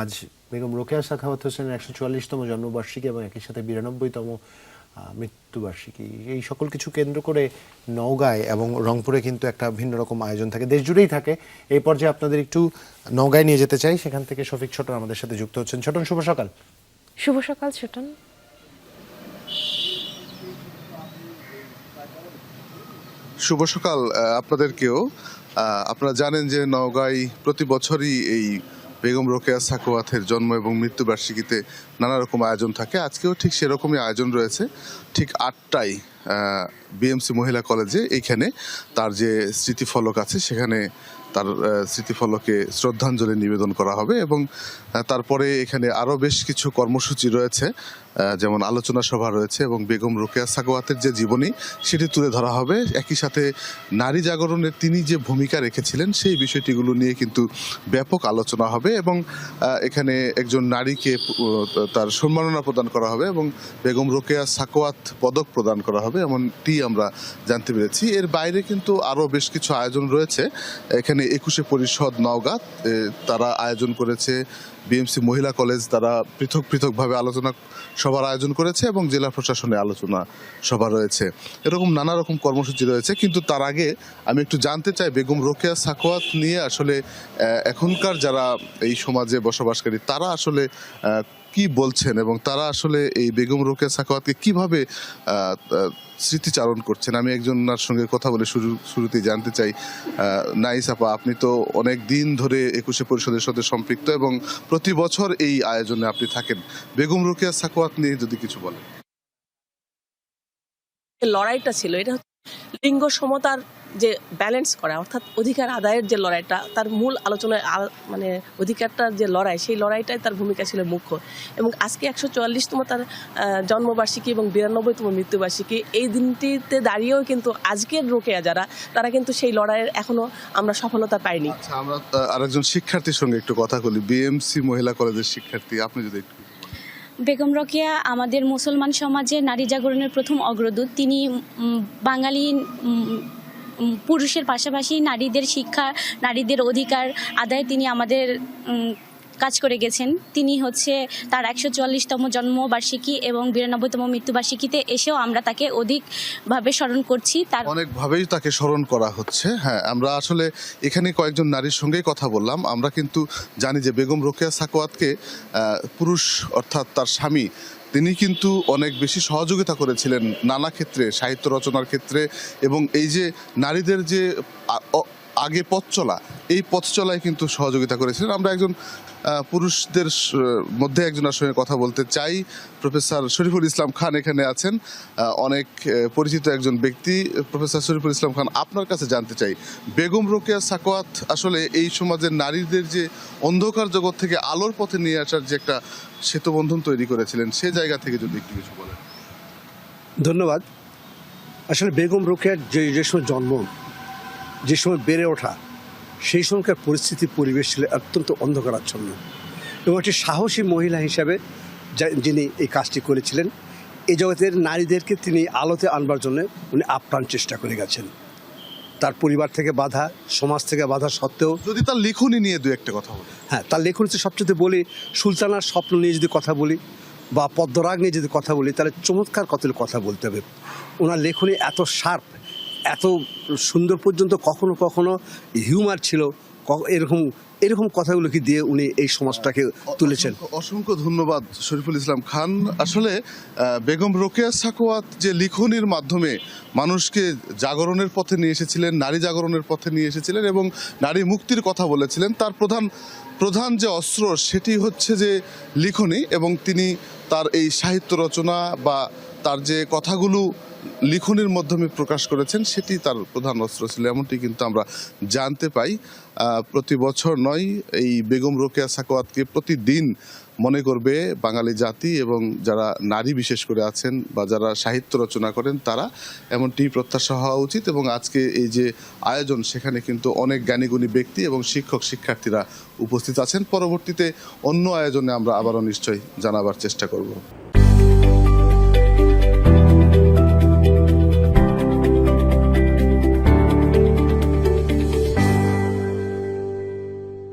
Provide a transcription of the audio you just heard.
আজ বেগম রোকেয়া সাখাওয়াত হোসেনের একশো চুয়াল্লিশতম জন্মবার্ষিকী এবং একই সাথে বিরানব্বইতম মৃত্যুবার্ষিকী। এই সকল কিছু কেন্দ্র করে নওগাঁয় এবং রংপুরে কিন্তু একটা ভিন্ন রকম আয়োজন থাকে। দেশ জুড়েই থাকে। এই পর্যায়ে আপনাদের একটু নওগাঁয় নিয়ে যেতে চাই। সেখান থেকে শফিক ছোটন আমাদের সাথে যুক্ত হচ্ছেন। ছোটন শুভ সকাল। শুভ সকাল ছোটন। শুভ সকাল আপনাদেরকেও। আপনারা জানেন যে নওগাঁয় প্রতি বছরই এই বেগম রোকেয়া সাকোয়াতের জন্ম এবং মৃত্যুবার্ষিকীতে নানা রকম আয়োজন থাকে। আজকেও ঠিক সেরকমই আয়োজন রয়েছে। ঠিক আটটায় বিএমসি মহিলা কলেজে এইখানে তার যে স্মৃতিফলক আছে, সেখানে তার স্মৃতিফলকে শ্রদ্ধাঞ্জলি নিবেদন করা হবে এবং তারপরে এখানে আরও বেশ কিছু কর্মসূচি রয়েছে যেমন আলোচনা সভা রয়েছে এবং বেগম রোকেয়া সাকোয়াতের যে জীবনী, সেটি তুলে ধরা হবে। একই সাথে নারী জাগরণের তিনি যে ভূমিকা রেখেছিলেন, সেই বিষয়টিগুলো নিয়ে কিন্তু ব্যাপক আলোচনা হবে এবং এখানে একজন নারীকে তার সম্মাননা প্রদান করা হবে এবং বেগম রোকেয়া সাকোয়াত পদক প্রদান করা হবে। এমনটি আমরা জানতে পেরেছি। এর বাইরে কিন্তু আরও বেশ কিছু আয়োজন রয়েছে। এখানে একুশে পরিষদ নওগাঁ তারা আয়োজন করেছে, বিএমসি মহিলা কলেজ, তারা পৃথক পৃথকভাবে আলোচনা সভার আয়োজন করেছে এবং জেলা প্রশাসনে আলোচনা সভা রয়েছে। এরকম নানা রকম কর্মসূচি রয়েছে, কিন্তু তার আগে আমি একটু জানতে চাই, বেগম রোকেয়া সাকোয়াত নিয়ে আসলে এখনকার যারা এই সমাজে বসবাসকারী, তারা আসলে কি বলছেন এবং তারা আসলে এই বেগম রোকেয়া সাকোয়াতকে কীভাবে স্মৃতিচারণ করছেন? আমি একজনের সঙ্গে কথা বলে শুরু শুরুতেই জানতে চাই নাইস আপা, আপনি তো অনেক দিন ধরে একুশে পরিষদের সাথে সম্পৃক্ত এবং প্রতি বছর এই আয়োজনে আপনি থাকেন। বেগম রোকেয়া সাকোয়াত নিয়ে যদি কিছু বলেন। লড়াইটা ছিল, এটা লিঙ্গ সমতার যে ব্যালেন্স করা অর্থাৎ অধিকার আদায়ের যে লড়াইটা তার মূল আলোচনায় মানে অধিকারটার যে লড়াই সেই লড়াইটাই তার ভূমিকা ছিল মুখ্য। এবং আজকে একশো চুয়াল্লিশতম তার জন্মবার্ষিকী এবং বিরানব্বইতম মৃত্যুবার্ষিকী এই দিনটিতে দাঁড়িয়েও কিন্তু আজকের রোকেয়া যারা তারা কিন্তু সেই লড়াইয়ের এখনও আমরা সফলতা পাইনি। আচ্ছা আমরা আরেকজন শিক্ষার্থীর সঙ্গে একটু কথা বলি। বিএমসি মহিলা কলেজের শিক্ষার্থী আপনি যদি একটু বেগম রোকেয়া আমাদের মুসলমান সমাজে নারী জাগরণের প্রথম অগ্রদূত। তিনি বাঙালি পুরুষের পাশাপাশি নারীদের শিক্ষা, নারীদের অধিকার আদায়ে তিনি আমাদের কাজ করে গেছেন। তিনি হচ্ছে তার একশো চুয়াল্লিশতম জন্মবার্ষিকী এবং বিরানব্বইতম মৃত্যুবার্ষিকীতে এসেও আমরা তাকে অধিকভাবে স্মরণ করছি। তার অনেকভাবেই তাকে স্মরণ করা হচ্ছে। হ্যাঁ আমরা আসলে এখানে কয়েকজন নারীর সঙ্গেই কথা বললাম। আমরা কিন্তু জানি যে বেগম রোকেয়া সাকোয়াতকে পুরুষ অর্থাৎ তার স্বামী তিনি কিন্তু অনেক বেশি সহযোগিতা করেছিলেন নানা ক্ষেত্রে, সাহিত্য রচনার ক্ষেত্রে এবং এই যে নারীদের যে আগে পথ চলা, এই পথ চলায় কিন্তু সহযোগিতা করেছিলেন। আমরা একজন পুরুষদের মধ্যে একজনের সঙ্গে কথা বলতে চাই। প্রফেসর শরীফুল ইসলাম খান এখানে আছেন। অনেক পরিচিত একজন ব্যক্তি। প্রফেসর শরীফুল ইসলাম খান, আপনার কাছে জানতে চাই, বেগম রোকেয়া সাকোয়াত আসলে এই সমাজের নারীদের যে অন্ধকার জগৎ থেকে আলোর পথে নিয়ে আসার যে একটা সেতুবন্ধন তৈরি করেছিলেন, সে জায়গা থেকে যদি একটু কিছু বলেন। ধন্যবাদ। আসলে বেগম রোকেয়ার যে যে সময় জন্ম যে সময় বেড়ে ওঠা সেই সময়কার পরিস্থিতি পরিবেশ ছিল অত্যন্ত অন্ধকারাচ্ছন্ন। এবং একটি সাহসী মহিলা হিসাবে যিনি এই কাজটি করেছিলেন এই জগতের নারীদেরকে তিনি আলোতে আনবার জন্য উনি আপ্রাণ চেষ্টা করে গেছেন। তার পরিবার থেকে বাধা সমাজ থেকে বাধা সত্ত্বেও যদি তার লিখনি নিয়ে দু একটা কথা বলেন হ্যাঁ তার লেখন হচ্ছে সবচেয়ে বলি সুলতানার স্বপ্ন নিয়ে যদি কথা বলি বা পদ্মরাগ নিয়ে যদি কথা বলি তাহলে চমৎকার কতগুলো কথা বলতে হবে। ওনার লেখনী এত শার্প এত সুন্দর পর্যন্ত কখনো কখনো হিউমার ছিল। ক- এরকম এরকম কথাগুলোকে দিয়ে উনি এই সমাজটাকে তুলেছেন? অসংখ্য ধন্যবাদ শরীফুল ইসলাম খান। আসলে বেগম রোকেয়া সাকোয়াত যে লিখনির মাধ্যমে মানুষকে জাগরণের পথে নিয়ে এসেছিলেন, নারী জাগরণের পথে নিয়ে এসেছিলেন এবং নারী মুক্তির কথা বলেছিলেন, তার প্রধান প্রধান যে অস্ত্র সেটি হচ্ছে যে লিখনি এবং তিনি তার এই সাহিত্য রচনা বা তার যে কথাগুলো লিখনির মাধ্যমে প্রকাশ করেছেন, সেটি তার প্রধান অস্ত্র ছিল, এমনটি কিন্তু আমরা জানতে পাই। প্রতি বছর নয়, এই বেগম রোকেয়া সাকোয়াতকে প্রতিদিন মনে করবে বাঙালি জাতি এবং যারা নারী বিশেষ করে আছেন বা যারা সাহিত্য রচনা করেন, তারা এমনটি প্রত্যাশা হওয়া উচিত এবং আজকে এই যে আয়োজন, সেখানে কিন্তু অনেক জ্ঞানীগুণী ব্যক্তি এবং শিক্ষক, শিক্ষার্থীরা উপস্থিত আছেন। পরবর্তীতে অন্য আয়োজনে আমরা আবারও নিশ্চয়ই জানাবার চেষ্টা করব।